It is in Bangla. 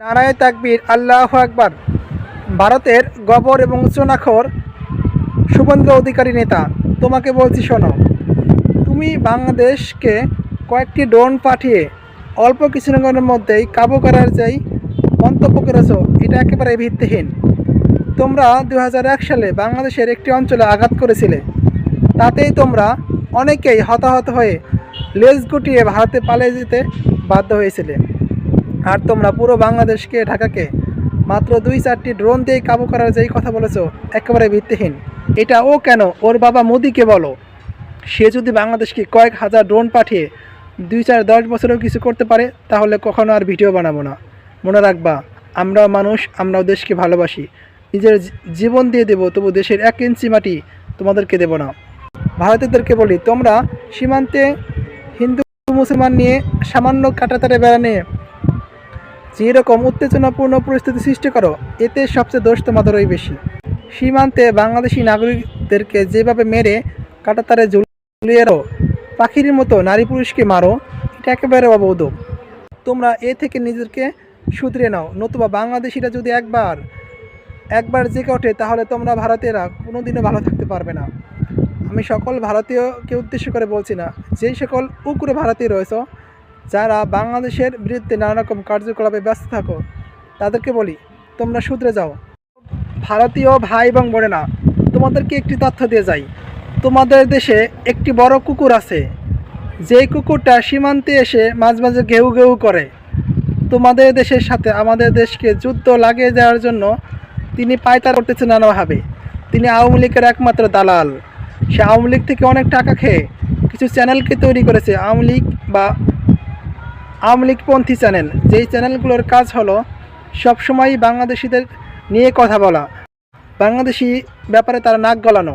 নারায় তাকবীর, আল্লাহ আকবার। ভারতের গবর এবং চোনাখর শুভেন্দ্র অধিকারী নেতা। তোমাকে বলছি, শোনো। তুমি বাংলাদেশকে কয়েকটি ড্রোন পাঠিয়ে অল্প কিছুদিনের মধ্যেই কাবু করার যাই মন্তব্য করেছ, এটা একেবারে ভিত্তিহীন। তোমরা দু হাজার এক সালে বাংলাদেশের একটি অঞ্চলে আঘাত করেছিলে। তাতেই তোমরা অনেকেই হতাহত হয়ে লেজ গুটিয়ে ভারতে পালিয়ে যেতে বাধ্য হয়েছিলে। আর তোমরা পুরো বাংলাদেশকে, ঢাকাকে মাত্র দুই চারটি ড্রোন দিয়ে কাবু করার যেই কথা বলেছ, একেবারে ভিত্তিহীন। এটা ও কেন? ওর বাবা মোদিকে বলো। সে যদি বাংলাদেশকে কয়েক হাজার ড্রোন পাঠিয়ে দুই চার দশ বছরেও কিছু করতে পারে, তাহলে কখনো আর ভিডিও বানাবো না। মনে রাখবা, আমরাও মানুষ, আমরাও দেশকে ভালোবাসি। নিজের জীবন দিয়ে দেবো, তবু দেশের এক ইঞ্চি মাটি তোমাদেরকে দেবো না। ভারতীয়দেরকে বলি, তোমরা সীমান্তে হিন্দু, মুসলমান নিয়ে সামান্য কাটাতারে বেড়ানে যেরকম উত্তেজনাপূর্ণ পরিস্থিতি সৃষ্টি করো, এতে সবচেয়ে দোষ তোমাদেরই বেশি। সীমান্তে বাংলাদেশি নাগরিকদেরকে যেভাবে মেরে কাটাতারে ঝুলিয়েরো পাখির মতো নারী পুরুষকে মারো, এটা একেবারে অবৈধ। তোমরা এ থেকে নিজেকে শুধরে নাও, নতুবা বাংলাদেশিরা যদি একবার একবার জেগে ওঠে, তাহলে তোমরা ভারতীয়রা কোনোদিনও ভালো থাকতে পারবে না। আমি সকল ভারতীয়কে উদ্দেশ্য করে বলছি না যেই সকল উগ্র ভারতীয় রয়েছে যারা বাংলাদেশের বিরুদ্ধে নানা রকম কার্যকলাপে ব্যস্ত থাকো, তাদেরকে বলি, তোমরা শুধরে যাও। ভারতীয় ভাই এবং বোনেরা, তোমাদেরকে একটি তথ্য দিয়ে যাই। তোমাদের দেশে একটি বড় কুকুর আছে। যেই কুকুরটা সীমান্তে এসে মাঝে মাঝে ঘেউ ঘেউ করে। তোমাদের দেশের সাথে আমাদের দেশকে যুদ্ধ লাগিয়ে দেওয়ার জন্য তিনি পায়তার করতেছে নানাভাবে। তিনি আওয়ামী লীগের একমাত্র দালাল। সে আওয়ামী লীগ থেকে অনেক টাকা খেয়ে কিছু চ্যানেলকে তৈরি করেছে। আওয়ামী লীগ বা আওয়ামী লীগপন্থী চ্যানেল, যেই চ্যানেলগুলোর কাজ হলো সবসময়ই বাংলাদেশিদের নিয়ে কথা বলা। বাংলাদেশি ব্যাপারে তারা নাক গলানো।